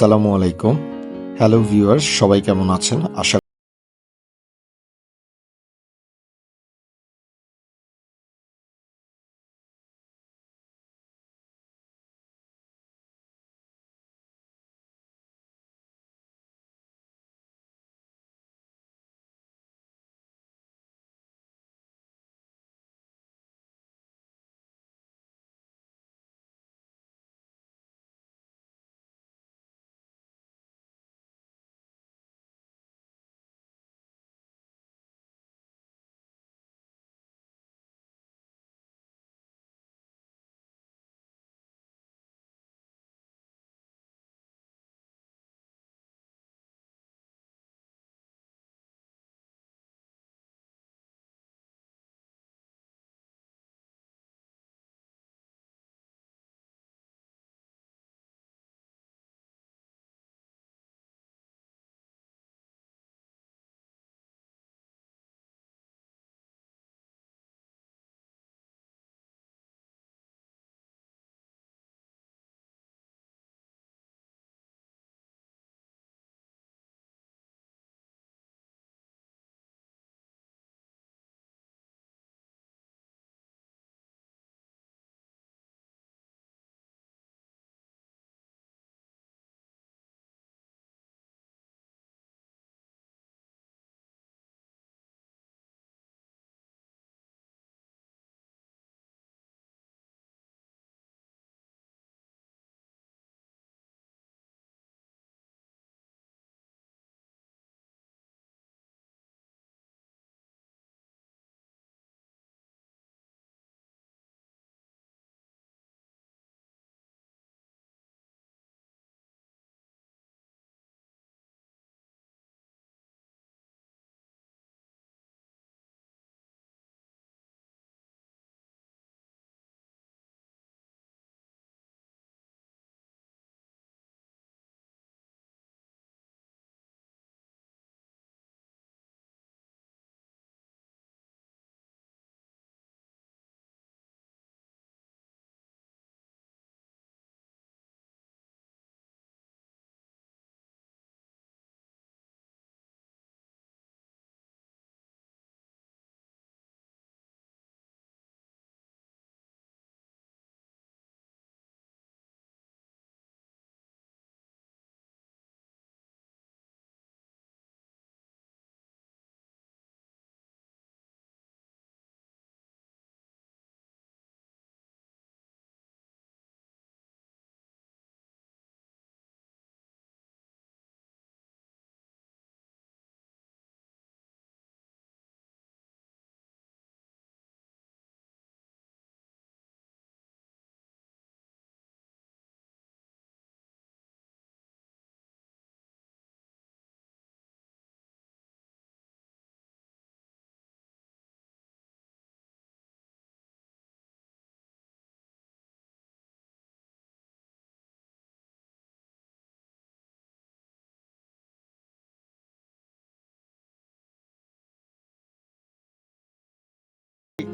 আসসালামু আলাইকুম। Hello viewers সবাই কেমন আছেন? আশা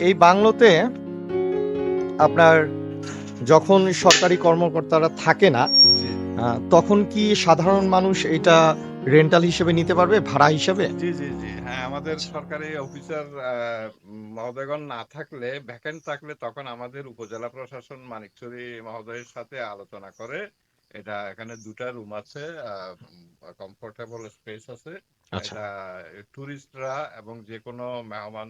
এই বাংলোতে আপনার যখন সরকারি কর্মকর্তারা থাকে না তখন কি সাধারণ মানুষ এটা রেন্টাল হিসেবে নিতে পারবে ভাড়া হিসেবে? জি জি জি। হ্যাঁ আমাদের সরকারি অফিসার মহোদয়গণ না থাকলে ভ্যাকেন্ট থাকলে তখন আমাদের উপজেলা প্রশাসন মানিকচুরি মহোদয়ের সাথে আলোচনা করে এটা এখানে দুটা রুম আছে কমফোর্টেবল স্পেস আছে। আচ্ছা। এটা টুরিস্টরা এবং যে কোনো মেহমান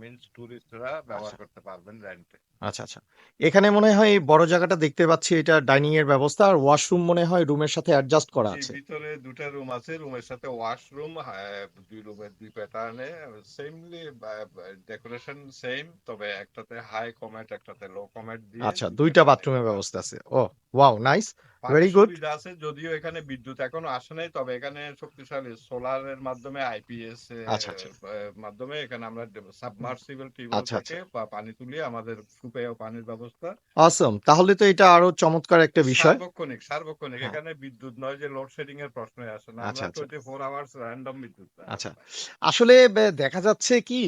মিন্স টুরিস্টরা ব্যবহার আচ্ছা। করতে পারবেন রেন্টে আচ্ছা আচ্ছা। এখানে মনে হয় এই বড় জায়গাটা দেখতে পাচ্ছি এটা ডাইনিং এর ব্যবস্থা। আর ওয়াশরুম মনে হয় রুমের সাথে অ্যাডজাস্ট করা আছে। ভিতরে দুটা রুম আছে রুমের সাথে ওয়াশরুম দুই রুমের দুই প্যাটার্নে সেমলি ডেকোরেশন সেম তবে একটাতে হাই কমেট একটাতে লো কমেট দিয়ে আচ্ছা দুইটা বাথরুমের ব্যবস্থা আছে। ও ওয়াও নাইস good. সুবিধা আছে যদিও এখানে বিদ্যুৎ এখনও আসে নাই তবে এখানে শক্তিশালী সোলারের মাধ্যমে আইপিএস আচ্ছা, আচ্ছা। মাধ্যমে এখানে আমরা সাবমার্সিবল টিউবওয়েল আচ্ছা, থেকে পানি তুলিয়ে আমাদের সুপেয় পানির ব্যবস্থা অসম তাহলে তো এটা আরও চমৎকার একটা বিষয় সার্বক্ষণিক সার্বক্ষণিক হ্যাঁ। এখানে বিদ্যুৎ নয় যে লোডশেডিং এর প্রশ্নই আসে না আমরা আচ্ছা। টোয়েন্টি ফোর আওয়ার্স র্যান্ডম বিদ্যুৎ আচ্ছা আসলে দেখা যাচ্ছে কি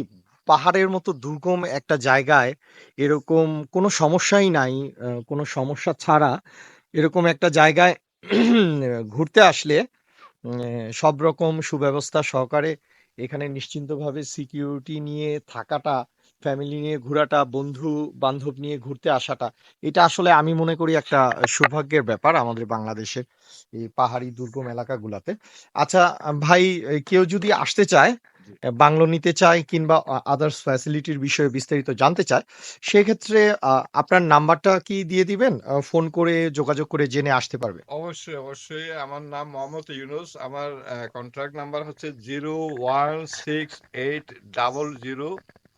পাহাড়ের মতো দুর্গম একটা জায়গায় এরকম কোনো সমস্যাই নাই কোনো সমস্যা ছাড়া এরকম একটা জায়গায় ঘুরতে আসলে সব রকম সুব্যবস্থা সহকারে এখানে নিশ্চিন্তভাবে সিকিউরিটি নিয়ে থাকাটা, ফ্যামিলি নিয়ে ঘোরাটা, বন্ধু বান্ধব নিয়ে ঘুরতে আসাটা, এটা আসলে আমি মনে করি একটা সৌভাগ্যের ব্যাপার আমাদের বাংলাদেশের এই পাহাড়ি দুর্গম এলাকাগুলাতে। আচ্ছা ভাই কেউ যদি আসতে চায় বাংলো নিতে চায় কিংবা আদার্স ফ্যাসিলিটির বিষয়ে বিস্তারিত জানতে চায় সেক্ষেত্রে আপনার নাম্বারটা কি দিয়ে দিবেন? ফোন করে যোগাযোগ করে জেনে আসতে পারবে। অবশ্যই অবশ্যই। আমার নাম মোহাম্মদ ইউনুস। আমার কন্ট্রাক্ট নাম্বার হচ্ছে zero one six eight double zero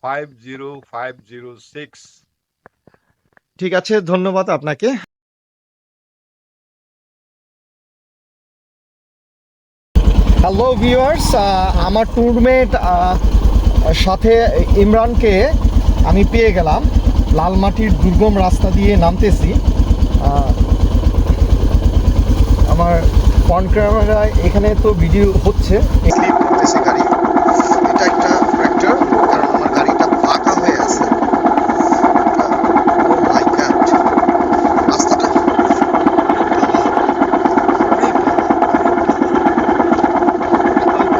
five zero five zero six ঠিক আছে ধন্যবাদ আপনাকে। হ্যালো ভিউয়ার্স আমার ট্যুরমেট সাথে ইমরানকে আমি পেয়ে গেলাম। লালমাটির দুর্গম রাস্তা দিয়ে নামতেছি। আমার ফ্রন্ট ক্যামেরায় এখানে তো ভিডিও হচ্ছে। গাড়ি এটা একটা ফ্যাক্টর কারণ আমার গাড়িটা ফাঁকা হয়ে আছে ও মাই গড রাস্তাটা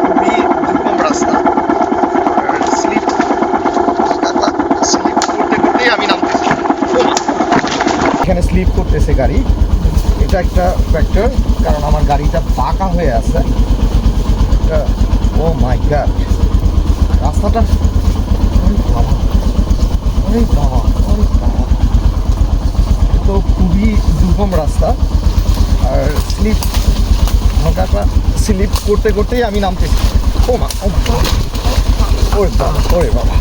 খুবই দুর্গম রাস্তা আর স্লিপ স্লিপ করতে করতেই আমি নামতেছি ও মা এখানে স্লিপ করতেছে গাড়ি। এটা একটা ফ্যাক্টর কারণ আমার গাড়িটা পাকা হয়ে আছে। ও মাই গড রাস্তাটা বাবা, ওরে বাবা তো খুবই দুর্গম রাস্তা। আর স্লিপ গাড়িটা স্লিপ করতে করতেই আমি নামতেছি। ও মা ও মা ওরে বাবা ওরে বাবা।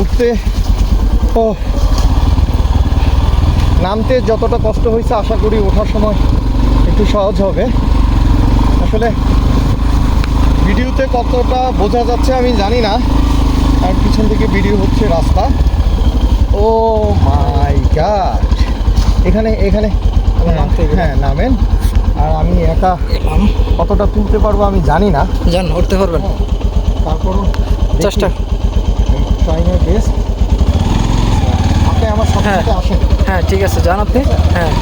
উঠতে ও নামতে যতটা কষ্ট হয়েছে আশা করি ওঠার সময় একটু সহজ হবে। আসলে ভিডিওতে কতটা বোঝা যাচ্ছে আমি জানি না। আর পিছন থেকে ভিডিও হচ্ছে রাস্তা। Oh my god. এখানে এখানে। হ্যাঁ নামেন। আর আমি একা কতটা তুলতে পারব আমি জানি না। যান উঠতে পারবেন। তারপরও চেষ্টা। ট্রাইং বেস্ট আমার হ্যাঁ। হ্যাঁ ঠিক আছে যান আপনি। হ্যাঁ।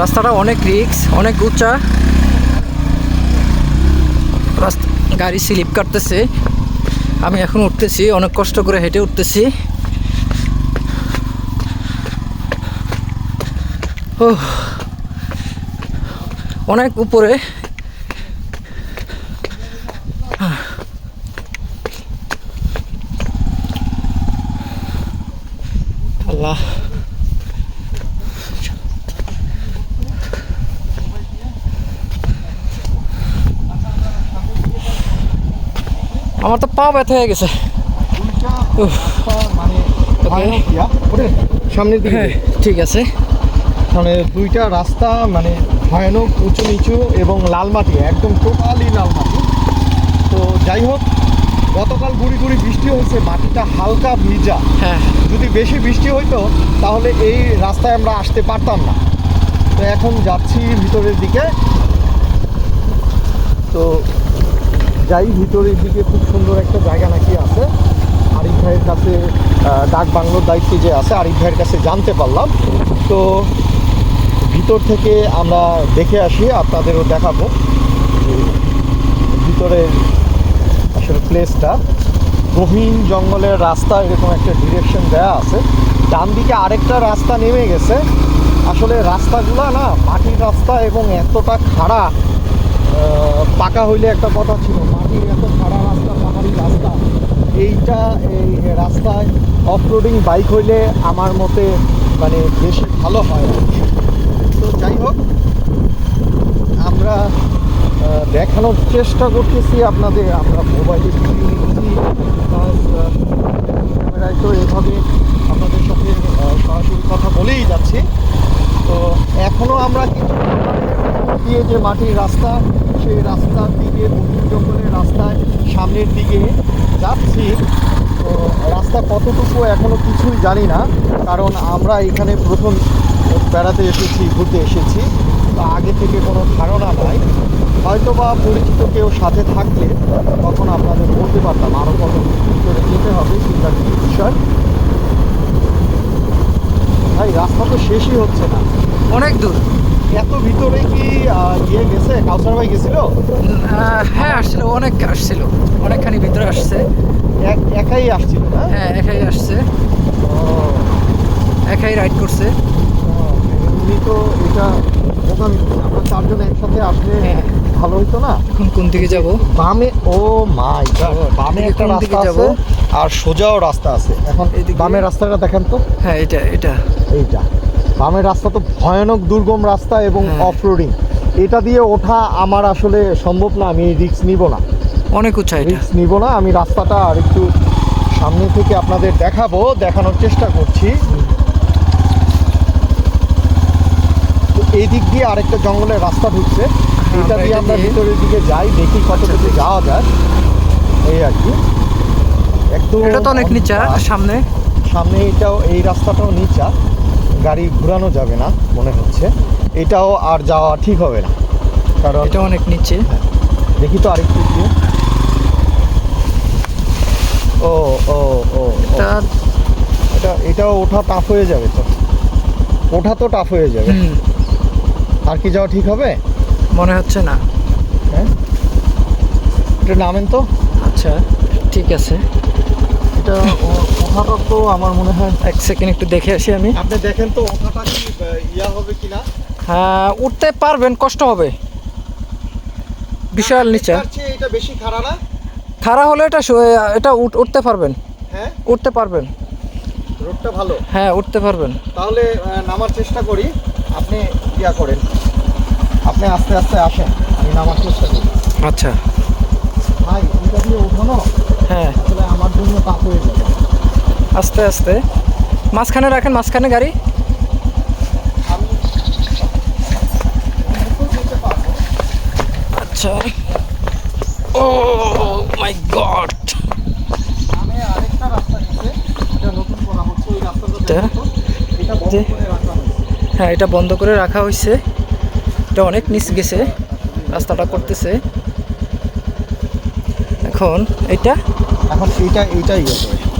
রাস্তাটা অনেক রিক্স অনেক উঁচা। রাস্তা গাড়ি স্লিপ কাটতেছে। আমি এখন উঠতেছি অনেক কষ্ট করে হেঁটে উঠতেছি। ও অনেক উপরে আল্লাহ আমার তো পা ব্যথা হয়ে গেছে। মানে সামনের দিকে হ্যাঁ ঠিক আছে। মানে দুইটা রাস্তা মানে ভয়ানক উঁচু নিচু এবং লাল মাটি একদম টোটালি লাল মাটি। তো যাই হোক গতকাল গুড়ি গুড়ি বৃষ্টি হয়েছে মাটিটা হালকা ভিজা। হ্যাঁ। যদি বেশি বৃষ্টি হইতো তাহলে এই রাস্তায় আমরা আসতে পারতাম না। তো এখন যাচ্ছি ভিতরের দিকে। তো যাই ভিতরের দিকে খুব সুন্দর একটা জায়গা নাকি আছে। আরিফ ভাইয়ের কাছে ডাক বাংলোর দায়িত্বে যে আছে, আরিফ ভাইয়ের কাছে জানতে পারলাম। তো ভিতর থেকে আমরা দেখে আসি, আপনাদেরও দেখাবো। ভিতরের আসলে প্লেসটা গহীন জঙ্গলের রাস্তা, এরকম একটা ডিরেকশন দেওয়া আছে। ডান দিকে আরেকটা রাস্তা নেমে গেছে। আসলে রাস্তাগুলো না, মাটির রাস্তা এবং এতটা খাড়া পাকা হইলে একটা কথা ছিল, মাটির এত খাড়া রাস্তা, পাহাড়ি রাস্তা, এইটা এই রাস্তায় অফ রোডিং বাইক হইলে আমার মতে মানে বেশি ভালো হয় তো যাই হোক, আমরা দেখানোর চেষ্টা করতেছি আপনাদের, আমরা মোবাইলে ক্যামেরায় তো এভাবে আপনাদের সাথে সরাসরি কথা বলেই যাচ্ছি। তো এখনও আমরা কিছু দিয়ে যে মাটির রাস্তা, সেই রাস্তার দিকে বন্ধু জঙ্গলের রাস্তায় সামনের দিকে যাচ্ছি। তো রাস্তা কতটুকু এখনও কিছুই জানি না, কারণ আমরা এখানে প্রথম বেড়াতে এসেছি, ঘুরতে এসেছি। তো আগে থেকে কোনো ধারণা নাই। হয়তো বা পরিচিত কেউ সাথে থাকলে তখন আপনাদের বলতে পারতাম আরও কত ভিতরে যেতে হবে কিংবা কী বিষয়। ভাই, রাস্তা তো শেষই হচ্ছে না। অনেক দূর। এত ভিতরে কি ইয়ে গেছে? কাউসার ভাই গেছিল? হ্যাঁ আসছিল অনেক আসছিল। অনেকখানি ভিতরে আসছে। এক- একাই আসছিল হ্যাঁ একাই আসছে। ও, একাই রাইড করছে। এমনি তো এটা করছে। আমরা চারজন একসাথে আসলে হ্যাঁ। ভালো হইতো না? এখন কোন দিকে যাব? বামে ও মাই গড বামে একটা রাস্তা যাব? আছে আর সোজাও রাস্তা আছে। এখন? বামের রাস্তাটা দেখেন তো। হ্যাঁ এটা এটা। এইটা। বামের রাস্তা তো ভয়ানক দুর্গম রাস্তা এবং হ্যাঁ। অফ রোডিং এটা দিয়ে ওঠা আমার আসলে সম্ভব না আমি রিক্স নিব না। অনেক উঁচা এটা। রিস্ক নিব না আমি রাস্তাটা আর একটু সামনে থেকে আপনাদের দেখাবো দেখানোর চেষ্টা করছি। তো এই দিক দিয়ে আরেকটা জঙ্গলের রাস্তা ঢুকছে। এটা দিয়ে আমরা ভিতরের দিকে যাই দেখি কতটুকু যাওয়া যায়। এই আর কি। একদম এটা তো অনেক নিচা। সামনে। সামনে এটাও এই রাস্তাটাও নিচা। গাড়ি ঘোরানো যাবে না মনে হচ্ছে। এটাও আর যাওয়া ঠিক হবে না। কারণ এটা অনেক নিচে। দেখি তো আরেকটু ও ও ও। এটা এটা এটাও ওঠা টাফ হয়ে যাবে তো। ওঠা তো টাফ হয়ে যাবে। আর কি যাওয়া ঠিক হবে? মনে হচ্ছে না। হ্যাঁ। এটা নামেন তো। আচ্ছা ঠিক আছে। এটা ও- ওঠাটা তো আমার মনে হয় এক সেকেন্ড একটু দেখে আসি আমি। আপনি দেখেন তো ওঠাটা কি ইয়া হবে কিনা হ্যাঁ উঠতে পারবেন কষ্ট হবে। বিশাল নিচা। এটা বেশি খাড়া না? খাড়া হলে এটা এটা উঠ- উঠতে পারবেন। হ্যাঁ? উঠতে পারবেন। রোডটা ভালো? হ্যাঁ উঠতে পারবেন। তাহলে নামার চেষ্টা করি। আপনি ইয়া করেন। আপনি আস্তে আস্তে আসেন। আমি নামার চেষ্টা করি। আচ্ছা। ভাই এটা দিয়ে ওঠানো হ্যাঁ। আসলে আমার জন্য আস্তে আস্তে। মাঝখানে রাখেন, মাঝখানে গাড়ি। আচ্ছা। Oh my god. হ্যাঁ এটা বন্ধ করে রাখা হয়েছে এটা অনেক নিচ গেছে, রাস্তাটা করতেছে। এখন এটা এখন এইটা, এইটাই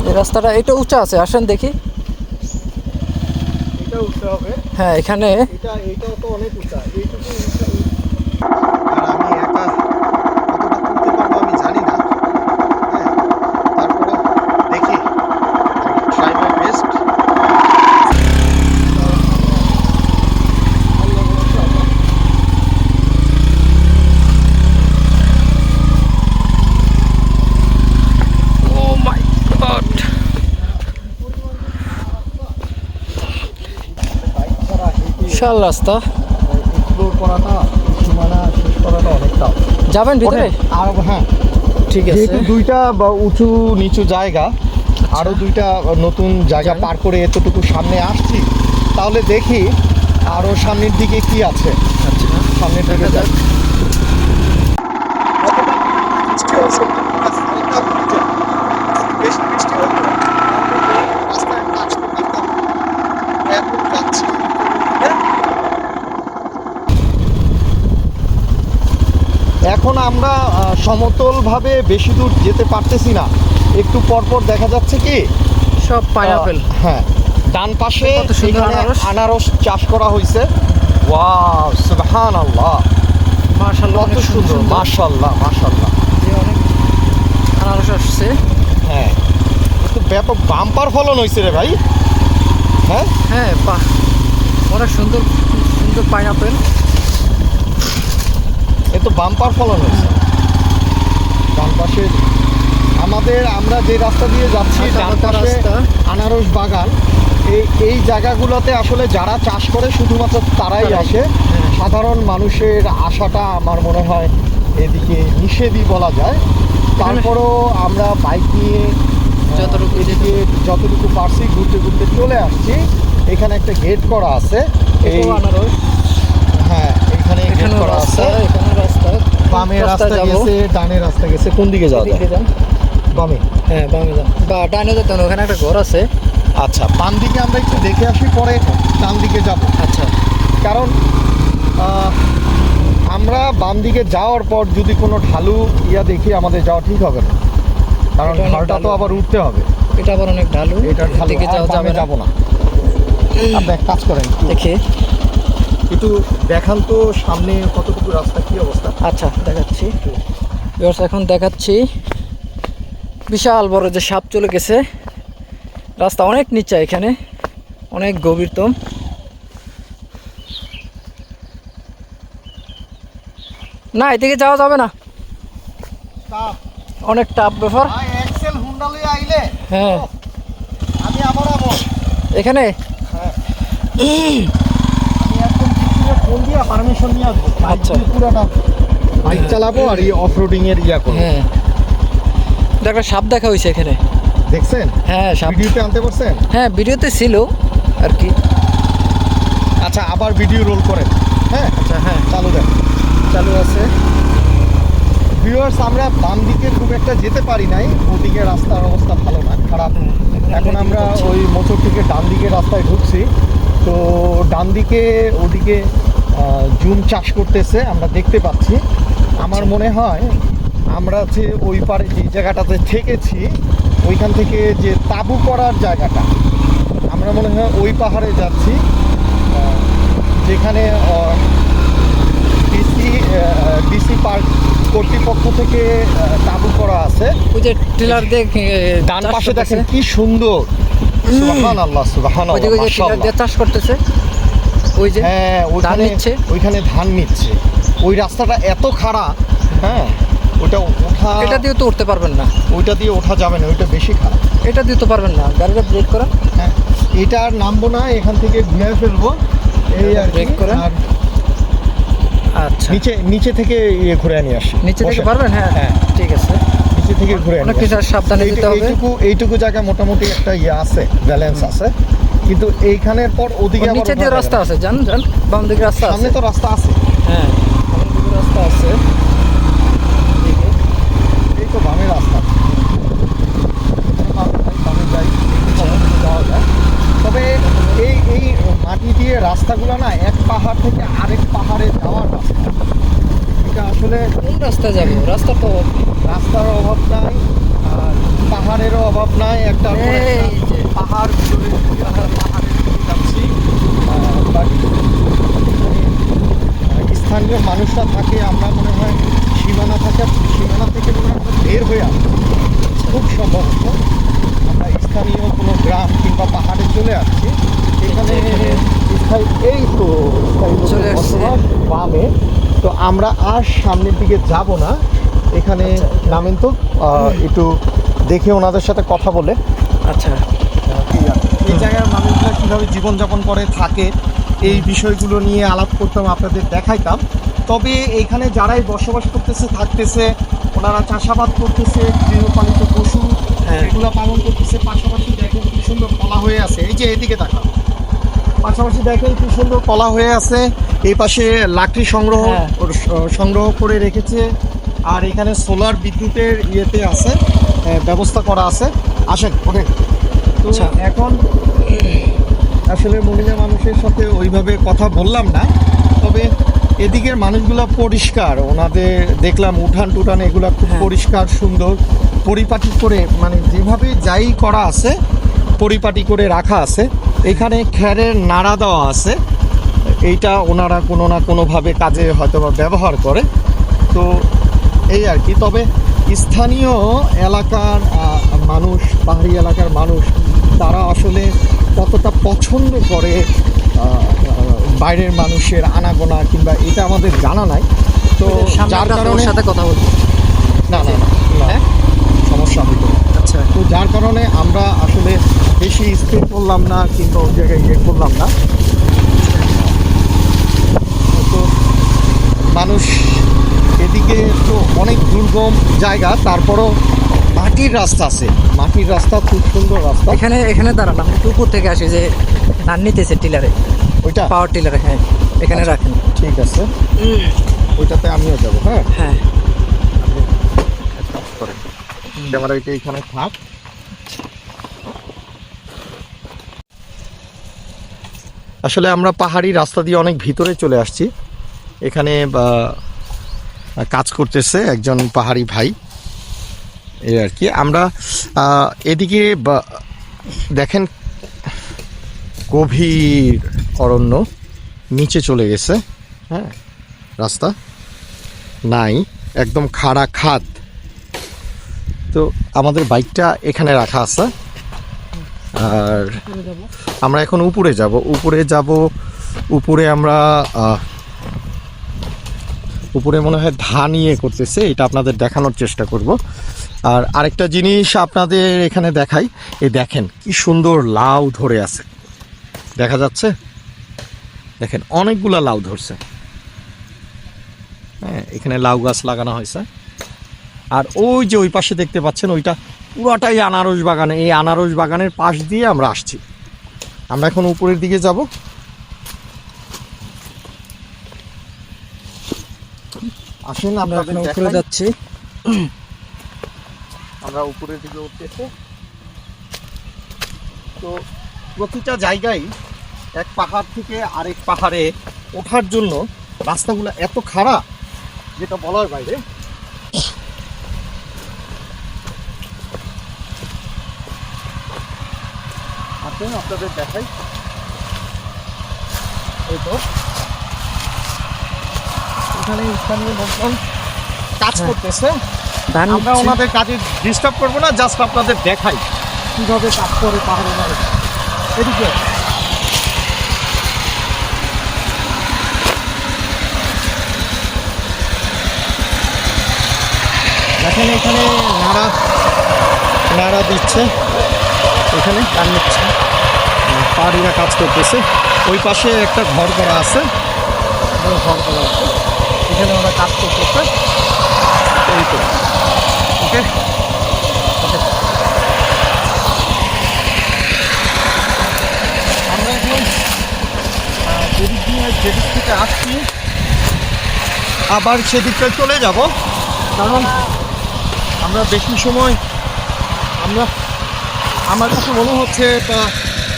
এই রাস্তাটা এটা উঁচা আছে আসেন দেখি। হ্যাঁ এখানে এটা এটা তো অনেক উঁচা। এইটুকু উঁচা আর আমি একা কতটা তুলতে পারব আমি জানি না হ্যাঁ তারপরে দেখি try my best oh my god bike ছাড়া হেঁটে বিশাল রাস্তা। এক্সপ্লোর করাটা সীমানা শেষ করাটা অনেকটা। যাবেন ভিতরে? আর হ্যাঁ। ঠিক আছে। যেহেতু দুইটা বা উঁচু নিচু জায়গা আরও দুইটা নতুন জায়গা পার করে এতটুকু সামনে আসছি তাহলে দেখি আরও সামনের দিকে কি আছে। আচ্ছা। সামনের দিকে যাই যাক। বেশি বৃষ্টি হতো রাস্তায় আসতে পারতাম এখন যাচ্ছি এখন আমরা সমতলভাবে বেশি দূর যেতে পারতেছি না। একটু পরপর দেখা যাচ্ছে কি? সব পাইনাপেল হ্যাঁ ডান পাশে এখানে আনারস। চাষ করা হয়েছে ওয়াও সুবহানাল্লাহ। মার্শাল্লাহ কত সুন্দর। মাশাআল্লাহ মাশাআল্লাহ। আনারস আসছে। হ্যাঁ তো ব্যাপক বাম্পার ফলন হয়েছে রে ভাই। হ্যাঁ? হ্যাঁ বাহ। অনেক সুন্দর সুন্দর পাইনাপেল। তো বাম্পার ফলন হয়েছে। ডান পাশে আমাদের আমরা যে রাস্তা দিয়ে যাচ্ছি আচ্ছা, ডান পাশে আনারস বাগান। এই এই জায়গাগুলোতে আসলে যারা চাষ করে শুধুমাত্র তারাই। আসে। হ্যাঁ। সাধারণ মানুষের আশাটা আমার মনে হয় এদিকে নিষেধই বলা যায়। তারপরও আমরা বাইক নিয়ে যতটুকু এদিকে যতটুকু পারছি ঘুরতে ঘুরতে চলে আসছি। এখানে একটা গেট করা আছে। এই আনারস। হ্যাঁ এখানে গেট করা আছে। এখানে বামে রাস্তা গেছে ডানে রাস্তা গেছে। কোন দিকে যাওয়া যায়? বামে। হ্যাঁ বামে যান। বা ডাইনে যেতে ওখানে একটা ঘর আছে। আচ্ছা বাম দিকে আমরা একটু দেখে আসি পরে ডান দিকে যাব। আচ্ছা। কারণ আমরা বাম দিকে যাওয়ার পর যদি কোনো ঢালু ইয়া দেখি আমাদের যাওয়া ঠিক হবে না। কারণ ঢালটা তো। আবার উঠতে হবে। এটা আবার অনেক ঢালু। এটা ঢালু আর যাওয়া যাবে না। যাব না। আপনি এক কাজ করেন। দেখে। একটু দেখান তো সামনে কতটুকু রাস্তা কি অবস্থা? আচ্ছা দেখাচ্ছি। এখন দেখাচ্ছি। বিশাল বড় যে সাপ চলে গেছে। রাস্তা অনেক নিচা এখানে অনেক গভীরতম না এদিকে যাওয়া যাবে না। অনেক টাফ ব্যাপার। হ্যাঁ। এখানে? পিছনে ফোন দিয়া পারমিশন নিয়ে আসব আচ্ছা। পুরোটা বাইক চালাবো আর এই অফ রোডিং এর ইয়া করব। হ্যাঁ। একটা সাপ দেখা হয়েছে এখানে। দেখছেন? হ্যাঁ সাপ। ভিডিওতে আনতে পারছেন? হ্যাঁ ভিডিওতে ছিল আর কি। আচ্ছা আবার ভিডিও রোল করেন। হ্যাঁ? আচ্ছা হ্যাঁ। চালু দেন। চালু আছে। ভিউয়ার্স আমরা বাম দিকে খুব একটা যেতে পারি নাই। ওদিকে রাস্তার অবস্থা ভালো না খারাপ। এখন আমরা ওই মোটর থেকে ডান দিকে রাস্তায় ঢুকছি। তো ডান দিকে ওদিকে জুম চাষ করতেছে আমরা দেখতে পাচ্ছি। আমার মনে হয় আমরা যে ওই পারে যে জায়গাটাতে থেকেছি ওইখান থেকে যে তাবু করার জায়গাটা আমরা মনে হয় ওই পাহাড়ে যাচ্ছি। যেখানে ডিসি ডিসি পার্ক কর্তৃপক্ষ থেকে তাবু করা আছে। ওই যে ট্রেলার দিয়ে ডান পাশে দেখেন কি সুন্দর। সুবহান আল্লাহ সুবহান ওই যে ওই যে ট্রেলার দিয়ে চাষ করতেছে। ওই যে হ্যাঁ ওইখানে নিচ্ছে? ওইখানে ধান নিচ্ছে। ওই রাস্তাটা এত খারাপ হ্যাঁ ওটা ওঠা এটা দিয়ে তো উঠতে পারবেন না। ওইটা দিয়ে ওঠা যাবে না ওইটা বেশি খারাপ এটা দিয়ে তো পারবেন না। গাড়িটা ব্রেক করা হ্যাঁ এটা আর নামবো না এখান থেকে ঘুরে ফেলব। এই আর ব্রেক করে? আর আচ্ছা। নিচে নিচে থেকে ইয়ে ঘুরে নিয়ে আসি। নিচে থেকে পারবেন? হ্যাঁ হ্যাঁ। ঠিক আছে। নিচে থেকে ঘুরে অনেক কিছু। সাবধানে যেতে হবে। এইটুকু এইটুকু জায়গা মোটামুটি একটা ইয়ে আছে ব্যালেন্স আছে। কিন্তু এইখানের পর ওদিকে নিচে দিয়ে রাস্তা আছে জান জান বাম দিকে রাস্তা আছে। সামনে তো রাস্তা আছে। হ্যাঁ বাম দিকে রাস্তা আছে। এই তো বামে রাস্তা। যায়। তবে এই এই মাটি দিয়ে রাস্তাগুলো না এক পাহাড় থেকে আরেক পাহাড়ে যাওয়ার রাস্তা। এটা আসলে কোন রাস্তা যাব? রাস্তা তো রাস্তার অভাব নাই আর পাহাড়েরও অভাব নাই একটা। এই যে। পাহাড় ভিতরে পাহাড়ের দিকে যাচ্ছি। আহ, স্থানীয় মানুষরা থাকে আমরা মনে হয় সীমানা থাকে সীমানা থেকে মনে হয় বের হয়ে আসছি খুব সম্ভবত আমরা স্থানীয় কোনো গ্রাম কিংবা পাহাড়ে চলে আসছি। এখানে স্থায়ী এই তো স্থায়ী বসবাস বামে। তো আমরা আর সামনের দিকে যাব না। এখানে নামেন তো একটু দেখে ওনাদের সাথে কথা বলে। আচ্ছা। এই জায়গার মানুষরা কীভাবে জীবনযাপন করে থাকে এই বিষয়গুলো নিয়ে আলাপ করতাম আপনাদের দেখাইতাম। তবে এখানে যারাই বসবাস করতেছে থাকতেছে ওনারা চাষাবাদ করতেছে গৃহপালিত পশু হ্যাঁ। এগুলো পালন করতেছে পাশাপাশি দেখেন কি সুন্দর কলা হয়ে আছে। এই যে এদিকে তাকান পাশাপাশি দেখেন কি সুন্দর কলা হয়ে আছে। এই পাশে লাকড়ি সংগ্রহ হ্যাঁ। সংগ্রহ করে রেখেছে। আর এখানে সোলার বিদ্যুতের ইয়েতে আছে ব্যবস্থা করা আছে। আসেন ওঠেন। তো আচ্ছা। এখন আসলে মহিলা মানুষের সাথে ওইভাবে কথা বললাম না তবে এদিকের মানুষগুলো পরিষ্কার ওনাদের দেখলাম উঠান টুঠান এগুলো খুব হ্যাঁ। পরিষ্কার সুন্দর পরিপাটি করে মানে যেভাবে যাই করা আছে পরিপাটি করে রাখা আছে এখানে খ্যারের নাড়া দেওয়া আছে এইটা ওনারা কোনো না কোনোভাবে কাজে হয়তো বা ব্যবহার করে তো এই আর কি তবে স্থানীয় এলাকার পাহাড়ি এলাকার মানুষ তারা আসলে কতটা পছন্দ করে বাইরের মানুষের আনাগোনা কিংবা এটা আমাদের জানা নাই। তো যার কারণে সাথে কথা বলব না না না, না। হ্যাঁ? সমস্যা হইতো আচ্ছা। তো যার কারণে আমরা আসলে বেশি স্পিড করলাম না কিংবা ওই জায়গায় ইয়ে করলাম না। তো মানুষ এদিকে তো অনেক দুর্গম জায়গা তারপরও মাটির রাস্তা আছে। মাটির রাস্তা খুব সুন্দর রাস্তা। এখানে এখানে দাঁড়ান আমি একটু উপর থেকে আসি যে ধান নিতেছে টিলারে। ওইটা? পাওয়ার টিলারে হ্যাঁ এখানে আচ্ছা। রাখেন। ঠিক আছে। ওইটাতে আমিও যাব হ্যাঁ? হ্যাঁ। এখানে থাক। আসলে আমরা পাহাড়ি রাস্তা দিয়ে অনেক ভিতরে চলে আসছি। এখানে বা, কাজ করতেছে একজন পাহাড়ি ভাই। এই আর কি। আমরা এদিকে দেখেন গভীর অরণ্য নিচে চলে গেছে হ্যাঁ রাস্তা নাই, একদম খাড়া খাদ। তো আমাদের বাইকটা এখানে রাখা আছে। আর আমরা এখন উপরে যাব। উপরে যাব, উপরে আমরা উপরে মনে হয় ধান ইয়ে করতেছে, এটা আপনাদের দেখানোর চেষ্টা করব। আর আরেকটা জিনিস আপনাদের এখানে দেখাই। এই দেখেন কি সুন্দর লাউ ধরে আছে। দেখা যাচ্ছে? দেখেন অনেকগুলা লাউ ধরছে। হ্যাঁ এখানে লাউ গাছ লাগানো হয়েছে। আর ওই যে ওই পাশে দেখতে পাচ্ছেন ওইটা পুরাটাই আনারস বাগানে। এই আনারস বাগানের পাশ দিয়ে আমরা আসছি। আমরা এখন উপরের দিকে যাব। আসেন আমরা উপরে যাচ্ছি। আমরা উপরের দিকে উঠতেছে। তো প্রতিটা জায়গায় এক পাহাড় থেকে আরেক পাহাড়ে ওঠার জন্য রাস্তাগুলো এত খারাপ যেটা বলার বাইরে। আসেন আপনাদের দেখাই। এই তো এখানে স্থানীয় লোকজন কাজ হ্যাঁ। করতেছে। ধান আমরা ওনাদের কাজে ডিস্টার্ব করব না জাস্ট আপনাদের দেখাই। কীভাবে কাজ করে পাহাড়ে এদিকে। দেখেন এখানে নাড়া নাড়া দিচ্ছে। এখানে কাজ নিচ্ছে পাহাড়িরা কাজ করতেছে। ওই পাশে একটা ঘর করা আছে। ঘর করা আছে। এখানে ওরা কাজ করতেছে। এই তো। ওকে আমরা এখন যেদিক দিয়ে, যেদিক থেকে আসছি, আবার সেদিকটা চলে যাব। কারণ আমরা বেশি সময়, আমরা, আমার কাছে মনে হচ্ছে এটা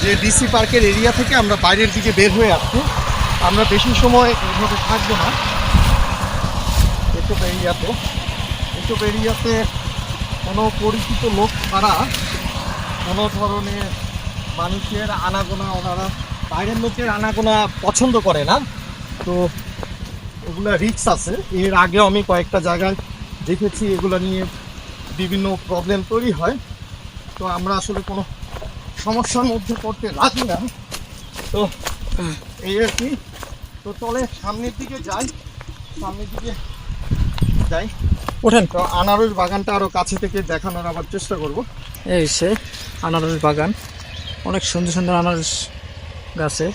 যে ডিসি পার্কের এরিয়া থেকে আমরা বাইরের দিকে বের হয়ে আসছি। আমরা বেশি সময় এইভাবে থাকব না। এসব এরিয়াতে এসব এরিয়াতে কোনো পরিচিত লোক ছাড়া কোনো ধরনের মানুষের আনাগোনা, ওনারা বাইরের লোকের আনাগোনা পছন্দ করে না। তো এগুলা রিক্স আছে। এর আগেও আমি কয়েকটা জায়গায় দেখেছি, এগুলো নিয়ে বিভিন্ন প্রবলেম তৈরি হয়। তো আমরা আসলে কোনো সমস্যার মধ্যে পড়তে রাজি না। তো এই আর কি। তো চলে সামনের দিকে যাই। সামনের দিকে যাই। ওঠেন। তো আনারস বাগানটা আরও কাছে থেকে দেখানোর আবার চেষ্টা করব। এই সে আনারস বাগান। অনেক সুন্দর সুন্দর আনারস গাছে।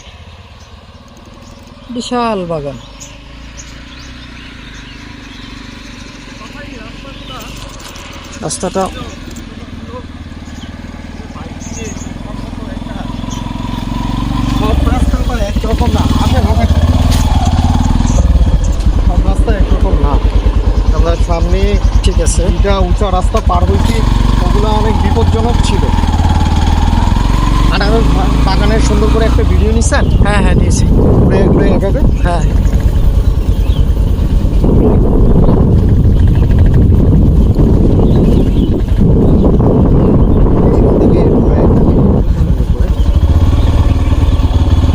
বিশাল বাগান। রাস্তাটা সব রাস্তা আবার একরকম না আসেন আসেন সব রাস্তা একরকম না আমরা সামনে ঠিক যা উঁচা রাস্তা পার হয়েছি ওগুলো অনেক বিপজ্জনক ছিল। আর বাগানের সুন্দর করে একটা ভিডিও নিছেন? হ্যাঁ হ্যাঁ নিয়েছি। ঘুরে ঘুরে এভাবে? হ্যাঁ এদিকে ঘুরে সুন্দর করে।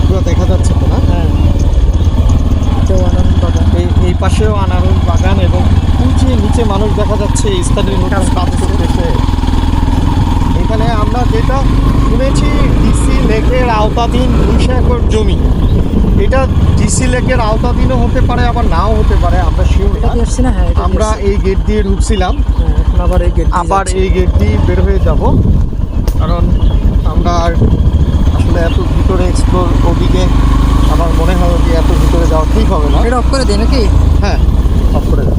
পুরো দেখা যাচ্ছে তো না হ্যাঁ এটাও আনারস বাগান এই এই পাশেও আনারস বাগান এবং ওই যে নিচে মানুষ দেখা কাজ করতেছে এখানে আমরা যেটা শুনেছি ডিসি লেকের আওতাধীন দুইশো একর জমি। এটা ডিসি লেকের আওতাধীনও হতে পারে আবার নাও হতে পারে আমরা শিওর হ্যাঁ আমরা এই গেট দিয়ে ঢুকছিলাম। হ্যাঁ, আবার এই গেট আবার এই গেট দিয়ে বের হয়ে যাব। কারণ আমরা আসলে এত ভিতরে এক্সপ্লোর ওদিকে আমার মনে হয় যে এত ভিতরে যাওয়া ঠিক হবে না। এটা অফ করে দিই নাকি? হ্যাঁ অফ করে দাও